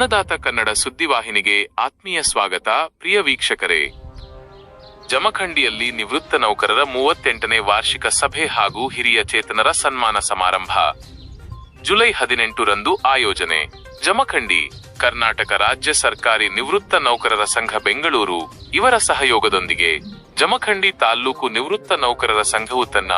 ಅನ್ನದಾತ ಕನ್ನಡ ಸುದ್ದಿವಾಹಿನಿಗೆ ಆತ್ಮೀಯ ಸ್ವಾಗತ. ಪ್ರಿಯ ವೀಕ್ಷಕರೇ, ಜಮಖಂಡಿಯಲ್ಲಿ ನಿವೃತ್ತ ನೌಕರರ ಮೂವತ್ತೆಂಟನೇ ವಾರ್ಷಿಕ ಸಭೆ ಹಾಗೂ ಹಿರಿಯ ಚೇತನರ ಸನ್ಮಾನ ಸಮಾರಂಭ. ಜುಲೈ ಹದಿನೆಂಟರಂದು ಆಯೋಜನೆ. ಜಮಖಂಡಿ, ಕರ್ನಾಟಕ ರಾಜ್ಯ ಸರ್ಕಾರಿ ನಿವೃತ್ತ ನೌಕರರ ಸಂಘ ಬೆಂಗಳೂರು. ಇವರ ಸಹಯೋಗದೊಂದಿಗೆ ಜಮಖಂಡಿ ತಾಲ್ಲೂಕು ನಿವೃತ್ತ ನೌಕರರ ಸಂಘವು ತನ್ನ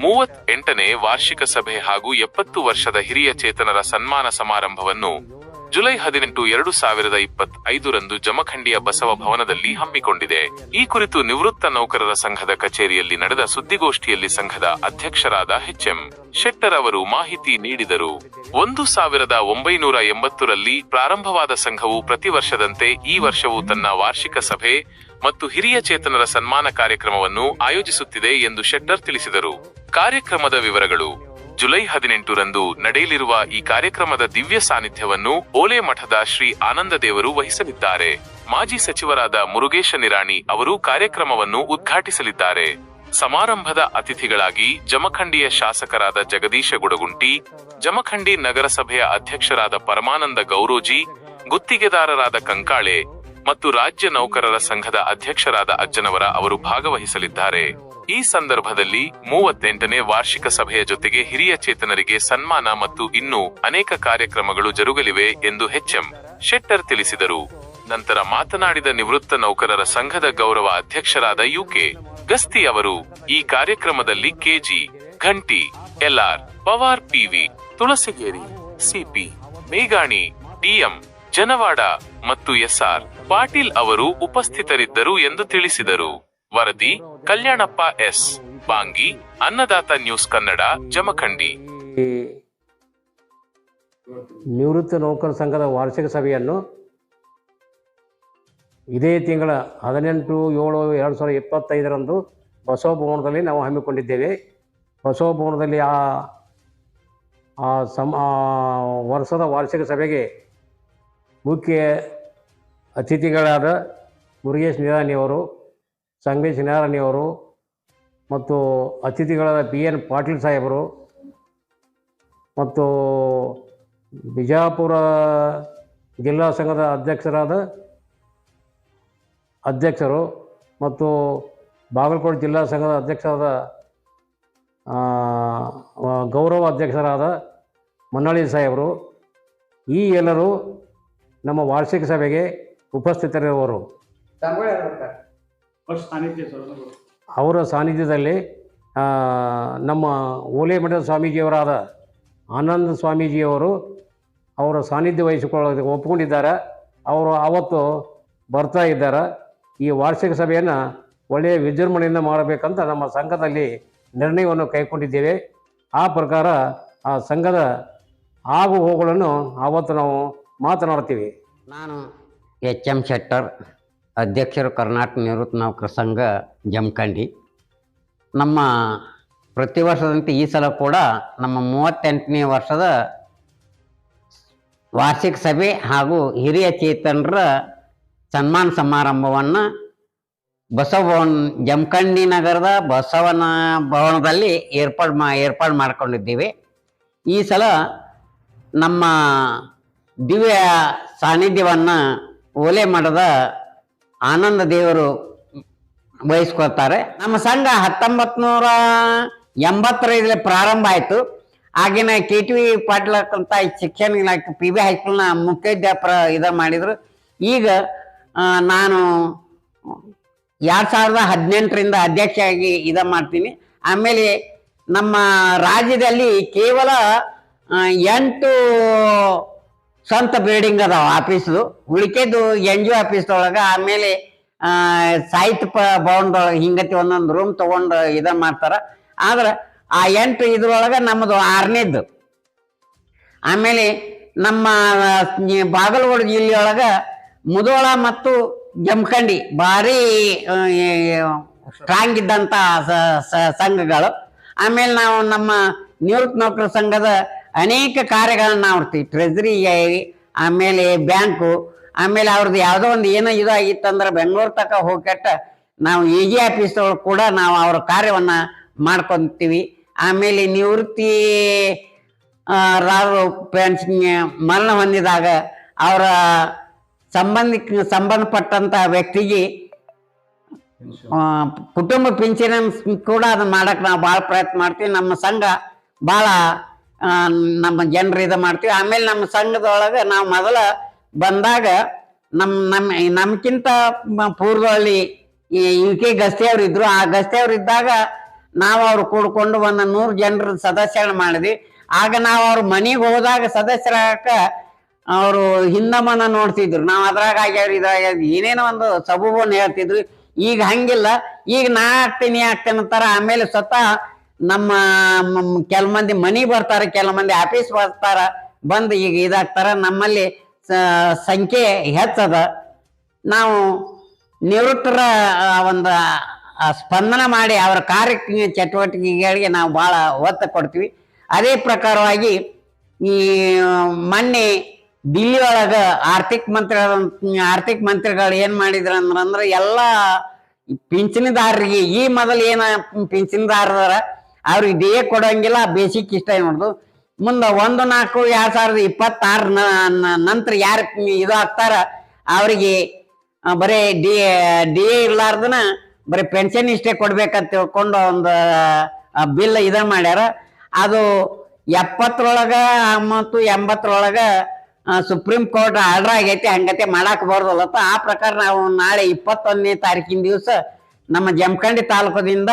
ಮೂವತ್ತೆಂಟನೇ ವಾರ್ಷಿಕ ಸಭೆ ಹಾಗೂ ಎಪ್ಪತ್ತು ವರ್ಷದ ಹಿರಿಯ ಚೇತನರ ಸನ್ಮಾನ ಸಮಾರಂಭವನ್ನು ಜುಲೈ ಹದಿನೆಂಟು ಎರಡು ಸಾವಿರದ ಇಪ್ಪತ್ ಐದರಂದು ಜಮಖಂಡಿಯ ಬಸವ ಭವನದಲ್ಲಿ ಹಮ್ಮಿಕೊಂಡಿದೆ. ಈ ಕುರಿತು ನಿವೃತ್ತ ನೌಕರರ ಸಂಘದ ಕಚೇರಿಯಲ್ಲಿ ನಡೆದ ಸುದ್ದಿಗೋಷ್ಠಿಯಲ್ಲಿ ಸಂಘದ ಅಧ್ಯಕ್ಷರಾದ ಎಚ್ಎಂ ಶೆಟ್ಟರ್ ಅವರು ಮಾಹಿತಿ ನೀಡಿದರು. ಒಂದು ಸಾವಿರದ ಒಂಬೈನೂರ ಎಂಬತ್ತರಲ್ಲಿ ಪ್ರಾರಂಭವಾದ ಸಂಘವು ಪ್ರತಿ ವರ್ಷದಂತೆ ಈ ವರ್ಷವೂ ತನ್ನ ವಾರ್ಷಿಕ ಸಭೆ ಮತ್ತು ಹಿರಿಯ ಚೇತನರ ಸನ್ಮಾನ ಕಾರ್ಯಕ್ರಮವನ್ನು ಆಯೋಜಿಸುತ್ತಿದೆ ಎಂದು ಶೆಟ್ಟರ್ ತಿಳಿಸಿದರು. ಕಾರ್ಯಕ್ರಮದ ವಿವರಗಳು ಜುಲೈ ಹದಿನೆಂಟರಂದು ನಡೆಯಲಿರುವ ಈ ಕಾರ್ಯಕ್ರಮದ ದಿವ್ಯ ಸಾನ್ನಿಧ್ಯವನ್ನು ಓಲೆ ಮಠದ ಶ್ರೀ ಆನಂದ ದೇವರು ವಹಿಸಲಿದ್ದಾರೆ. ಮಾಜಿ ಸಚಿವರಾದ ಮುರುಗೇಶ ನಿರಾಣಿ ಅವರು ಕಾರ್ಯಕ್ರಮವನ್ನು ಉದ್ಘಾಟಿಸಲಿದ್ದಾರೆ. ಸಮಾರಂಭದ ಅತಿಥಿಗಳಾಗಿ ಜಮಖಂಡಿಯ ಶಾಸಕರಾದ ಜಗದೀಶ ಗುಡಗುಂಟಿ, ಜಮಖಂಡಿ ನಗರಸಭೆಯ ಅಧ್ಯಕ್ಷರಾದ ಪರಮಾನಂದ ಗೌರೋಜಿ, ಗುತ್ತಿಗೆದಾರರಾದ ಕಂಕಾಳೆ ಮತ್ತು ರಾಜ್ಯ ನೌಕರರ ಸಂಘದ ಅಧ್ಯಕ್ಷರಾದ ಅಜ್ಜನವರ ಅವರು ಭಾಗವಹಿಸಲಿದ್ದಾರೆ. ಈ ಸಂದರ್ಭದಲ್ಲಿ ಮೂವತ್ತೆಂಟನೇ ವಾರ್ಷಿಕ ಸಭೆಯ ಜೊತೆಗೆ ಹಿರಿಯ ಚೇತನರಿಗೆ ಸನ್ಮಾನ ಮತ್ತು ಇನ್ನೂ ಅನೇಕ ಕಾರ್ಯಕ್ರಮಗಳು ಜರುಗಲಿವೆ ಎಂದು ಎಚ್ಎಂ ಶೆಟ್ಟರ್ ತಿಳಿಸಿದರು. ನಂತರ ಮಾತನಾಡಿದ ನಿವೃತ್ತ ನೌಕರರ ಸಂಘದ ಗೌರವ ಅಧ್ಯಕ್ಷರಾದ ಯುಕೆ ಗಸ್ತಿ ಅವರು, ಈ ಕಾರ್ಯಕ್ರಮದಲ್ಲಿ KG Ghanti, LR Pawar PV, Tulasigeri, CP Megani DM Janawad ಮತ್ತು ಎಸ್ಆರ್ ಪಾಟೀಲ್ ಅವರು ಉಪಸ್ಥಿತರಿದ್ದರು ಎಂದು ತಿಳಿಸಿದರು. ವರದಿ ಕಲ್ಯಾಣಪ್ಪ ಎಸ್. ಬಾಂಗಿ, ಅನ್ನದಾತ ನ್ಯೂಸ್ ಕನ್ನಡ, ಜಮಖಂಡಿ. ನಿವೃತ್ತ ನೌಕರ ಸಂಘದ ವಾರ್ಷಿಕ ಸಭೆಯನ್ನು ಇದೇ ತಿಂಗಳ ಹದಿನೆಂಟು, ಏಳು, ಎರಡು ಸಾವಿರದ ಇಪ್ಪತ್ತೈದರಂದು ಬಸವ ಭವನದಲ್ಲಿ ನಾವು ಹಮ್ಮಿಕೊಂಡಿದ್ದೇವೆ. ಬಸವ ಭವನದಲ್ಲಿ ಆ ಆ ಸಮ ವರ್ಷದ ವಾರ್ಷಿಕ ಸಭೆಗೆ ಮುಖ್ಯ ಅತಿಥಿಗಳಾದ ಮುರುಗೇಶ್ ನಿರಾಣಿಯವರು ಸಂಗಮೇಶ್ ನಾರಾಯಣಿಯವರು ಮತ್ತು ಅತಿಥಿಗಳಾದ ಪಿ ಎನ್ ಪಾಟೀಲ್ ಸಾಹೇಬರು ಮತ್ತು ಬಿಜಾಪುರ ಜಿಲ್ಲಾ ಸಂಘದ ಅಧ್ಯಕ್ಷರಾದ ಅಧ್ಯಕ್ಷರು ಮತ್ತು ಬಾಗಲಕೋಟೆ ಜಿಲ್ಲಾ ಸಂಘದ ಅಧ್ಯಕ್ಷರಾದ ಗೌರವ ಅಧ್ಯಕ್ಷರಾದ ಮನ್ನಾಳಿ ಸಾಹೇಬರು, ಈ ಎಲ್ಲರೂ ನಮ್ಮ ವಾರ್ಷಿಕ ಸಭೆಗೆ ಉಪಸ್ಥಿತರಿರುವರು. ಸಾನ್ನಿಧ್ಯ ಸರ್ ಅವರ ಸಾನ್ನಿಧ್ಯದಲ್ಲಿ ನಮ್ಮ ಓಲೆ ಮಠದ ಸ್ವಾಮೀಜಿಯವರಾದ ಆನಂದ ಸ್ವಾಮೀಜಿಯವರು ಅವರ ಸಾನ್ನಿಧ್ಯ ವಹಿಸಿಕೊಳ್ಳೋದಕ್ಕೆ ಒಪ್ಪಿಕೊಂಡಿದ್ದಾರೆ ಅವರು ಆವತ್ತು ಬರ್ತಾ ಇದ್ದಾರೆ. ಈ ವಾರ್ಷಿಕ ಸಭೆಯನ್ನು ಒಳ್ಳೆಯ ವಿಜೃಂಭಣೆಯಿಂದ ಮಾಡಬೇಕಂತ ನಮ್ಮ ಸಂಘದಲ್ಲಿ ನಿರ್ಣಯವನ್ನು ಕೈಗೊಂಡಿದ್ದೇವೆ. ಆ ಪ್ರಕಾರ ಆ ಸಂಘದ ಆಗು ಹೋಗುಗಳನ್ನು ಆವತ್ತು ನಾವು ಮಾತನಾಡ್ತೀವಿ. ನಾನು ಎಚ್ ಎಂ ಶೆಟ್ಟರ್. ಅಧ್ಯಕ್ಷರು ಕರ್ನಾಟಕ ನಿವೃತ್ತ ನೌಕರ ಸಂಘ ಜಮಖಂಡಿ. ನಮ್ಮ ಪ್ರತಿ ವರ್ಷದಂತೆ ಈ ಸಲ ಕೂಡ ನಮ್ಮ ಮೂವತ್ತೆಂಟನೇ ವರ್ಷದ ವಾರ್ಷಿಕ ಸಭೆ ಹಾಗೂ ಹಿರಿಯ ಚೇತನರ ಸನ್ಮಾನ ಸಮಾರಂಭವನ್ನು ಬಸವ ಭವನ್, ಜಮಖಂಡಿ ನಗರದ ಬಸವನ ಭವನದಲ್ಲಿ ಏರ್ಪಾಡು ಮಾ, ಏರ್ಪಾಡು ಮಾಡ್ಕೊಂಡಿದ್ದೀವಿ. ಈ ಸಲ ನಮ್ಮ ದಿವ್ಯ ಸಾನ್ನಿಧ್ಯವನ್ನು ಓಲೆ ಮಠದ ಆನಂದ ದೇವರು ವಹಿಸ್ಕೊಳ್ತಾರೆ. ನಮ್ಮ ಸಂಘ ಹತ್ತೊಂಬತ್ ನೂರ ಎಂಬತ್ತರಲ್ಲಿ ಪ್ರಾರಂಭ ಆಯಿತು. ಆಗಿನ ಕೆ ಟಿ ವಿ ಪಾಟೀಲ್ ಅಂತ ಶಿಕ್ಷಣ ಇಲಾಖೆ, ಪಿ ಬಿ ಹೈಸ್ಕೂಲ್ನ ಮುಖ್ಯೋಧ್ಯಾಪರ ಇದು ಮಾಡಿದರು. ಈಗ ನಾನು ಎರಡು ಸಾವಿರದ ಹದಿನೆಂಟರಿಂದ ಅಧ್ಯಕ್ಷರಾಗಿ ಇದು ಮಾಡ್ತೀನಿ. ಆಮೇಲೆ ನಮ್ಮ ರಾಜ್ಯದಲ್ಲಿ ಕೇವಲ ಎಂಟು ಸ್ವಂತ ಬಿಲ್ಡಿಂಗ್ ಅದಾವ ಆಫೀಸು ಉಳಿಕೆದು ಎನ್ ಜಿ ಒ ಆಫೀಸ್ದೊಳಗೆ ಆಮೇಲೆ ಸಾಹಿತ್ಯ ಪ ಭವನದೊಳಗೆ ಹಿಂಗತಿ ಒಂದೊಂದು ರೂಮ್ ತಗೊಂಡು ಇದ ಮಾಡ್ತಾರ. ಆದ್ರೆ ಆ ಎಂಟು ಇದ್ರೊಳಗೆ ನಮ್ಮದು ಆರನೇದ್ದು ಆಮೇಲೆ ನಮ್ಮ ನಿ- ಬಾಗಲಕೋಟೆ ಜಿಲ್ಲೆಯೊಳಗ ಮುದೋಳ ಮತ್ತು ಜಮಖಂಡಿ ಭಾರಿ ಸ್ಟ್ರಾಂಗ್ ಸ- ಸಂಘಗಳು. ಆಮೇಲೆ ನಾವು ನಮ್ಮ ನಿವೃತ್ತ ನೌಕರ ಸಂಘದ ಅನೇಕ ಕಾರ್ಯಗಳನ್ನ ಮಾಡ್ತೀವಿ ಟ್ರೆಜರಿ ಆಮೇಲೆ ಬ್ಯಾಂಕು ಆಮೇಲೆ ಅವ್ರದ್ದು ಯಾವುದೋ ಒಂದು ಏನೋ ಇದು ಆಗಿತ್ತಂದ್ರೆ ಬೆಂಗಳೂರು ತನಕ ಹೋಗ್ಕಟ್ಟ ನಾವು ಎ ಜಿ ಆಫೀಸ್ ಕೂಡ ನಾವು ಅವ್ರ ಕಾರ್ಯವನ್ನು ಮಾಡ್ಕೊತೀವಿ. ಆಮೇಲೆ ನಿವೃತ್ತಿ ರಾರು ಪೆನ್ಷನ್ ಮರಣ ಹೊಂದಿದಾಗ ಅವರ ಸಂಬಂಧಿಕ ಸಂಬಂಧಪಟ್ಟಂಥ ವ್ಯಕ್ತಿಗೆ ಕುಟುಂಬ ಪಿಂಚಣಿ ಕೂಡ ಅದನ್ನ ಮಾಡಕ್ ನಾವು ಭಾಳ ಪ್ರಯತ್ನ ಮಾಡ್ತೀವಿ. ನಮ್ಮ ಸಂಘ ಭಾಳ ನಮ್ಮ ಜನರು ಇದು ಮಾಡ್ತೀವಿ. ಆಮೇಲೆ ನಮ್ಮ ಸಂಘದೊಳಗೆ ನಾವು ಮೊದಲ ಬಂದಾಗ ನಮ್ಮ ನಮ್ಮ ನಮ್ಗಿಂತ ಪೂರ್ವದಲ್ಲಿ ಯು ಕೆ ಗಸ್ತಿಯವ್ರು ಇದ್ರು. ಆ ಗಸ್ತಿಯವ್ರು ಇದ್ದಾಗ ನಾವು ಅವ್ರು ಕೂಡ್ಕೊಂಡು ಒಂದು ನೂರು ಜನರ ಸದಸ್ಯರನ್ನ ಮಾಡಿದ್ವಿ. ಆಗ ನಾವು ಅವ್ರ ಮನೆಗೆ ಹೋದಾಗ ಸದಸ್ಯರಾಗ ಅವರು ಹಿಂದಮ್ಮನ ನೋಡ್ತಿದ್ರು. ನಾವು ಅದ್ರಾಗ ಆಗ್ಯಾವ್ರಿ ಇದ್ರಾಗ ಏನೇನೋ ಒಂದು ಸಬೂಬನ್ನು ಹೇಳ್ತಿದ್ರು ಈಗ ಹಂಗಿಲ್ಲ. ಈಗ ನಾ ಆಗ್ತೀನಿ ಆಗ್ತೇನೆ ಅಂತಾರ. ಆಮೇಲೆ ಸ್ವತಃ ನಮ್ಮ ಕೆಲ ಮಂದಿ ಮನಿ ಬರ್ತಾರ, ಕೆಲ ಮಂದಿ ಆಫೀಸ್ ಬರ್ತಾರ, ಬಂದು ಈಗ ಇದಾಗ್ತಾರ. ನಮ್ಮಲ್ಲಿ ಸಂಖ್ಯೆ ಹೆಚ್ಚದ. ನಾವು ನಿವೃತ್ತರ ಒಂದು ಸ್ಪಂದನ ಮಾಡಿ ಅವರ ಕಾರ್ಯ ಚಟುವಟಿಕೆಗಳಿಗೆ ನಾವು ಬಹಳ ಒತ್ತು ಕೊಡ್ತೀವಿ. ಅದೇ ಪ್ರಕಾರವಾಗಿ ಈ, ಮೊನ್ನೆ ದಿಲ್ಲಿ ಒಳಗೆ ಆರ್ಥಿಕ ಮಂತ್ರಿ, ಆರ್ಥಿಕ ಮಂತ್ರಿಗಳು ಏನು ಮಾಡಿದ್ರು ಅಂದ್ರೆ, ಅಂದ್ರ ಎಲ್ಲಾ ಪಿಂಚಣಿದಾರರಿಗೆ ಈ ಮೊದಲು ಏನ ಪಿಂಚಣಿದಾರರ ಅವ್ರಿಗೆ ಡಿ ಎ ಕೊಡಂಗಿಲ್ಲ ಬೇಸಿಕ್ ಇಷ್ಟ ಮಾಡುದು? ಮುಂದ ಒಂದು ನಾಲ್ಕು ಎರಡ್ ಸಾವಿರದ ಇಪ್ಪತ್ತಾರ ನಂತರ ಯಾರು ಇದು ಆಗ್ತಾರ ಅವರಿಗೆ ಬರೀ ಡಿ ಡಿ ಎ ಇರ್ಲಾರ್ದನ ಬರೀ ಪೆನ್ಷನ್ ಇಷ್ಟೇ ಕೊಡ್ಬೇಕಂತ ತಿಳ್ಕೊಂಡು ಒಂದು ಬಿಲ್ ಇದ ಮಾಡ್ಯಾರ. ಅದು ಎಪ್ಪತ್ತರೊಳಗ ಮತ್ತು ಎಂಬತ್ತರೊಳಗ ಸುಪ್ರೀಂ ಕೋರ್ಟ್ ಆರ್ಡರ್ ಆಗೈತಿ, ಹಂಗತೆ ಮಾಡಾಕ್ ಬರ್ದಲ್ಲತ್ತ ಆ ಪ್ರಕಾರ ನಾವು ನಾಳೆ ಇಪ್ಪತ್ತೊಂದನೇ ತಾರೀಕಿನ ದಿವಸ ನಮ್ಮ ಜಮಖಂಡಿ ತಾಲೂಕದಿಂದ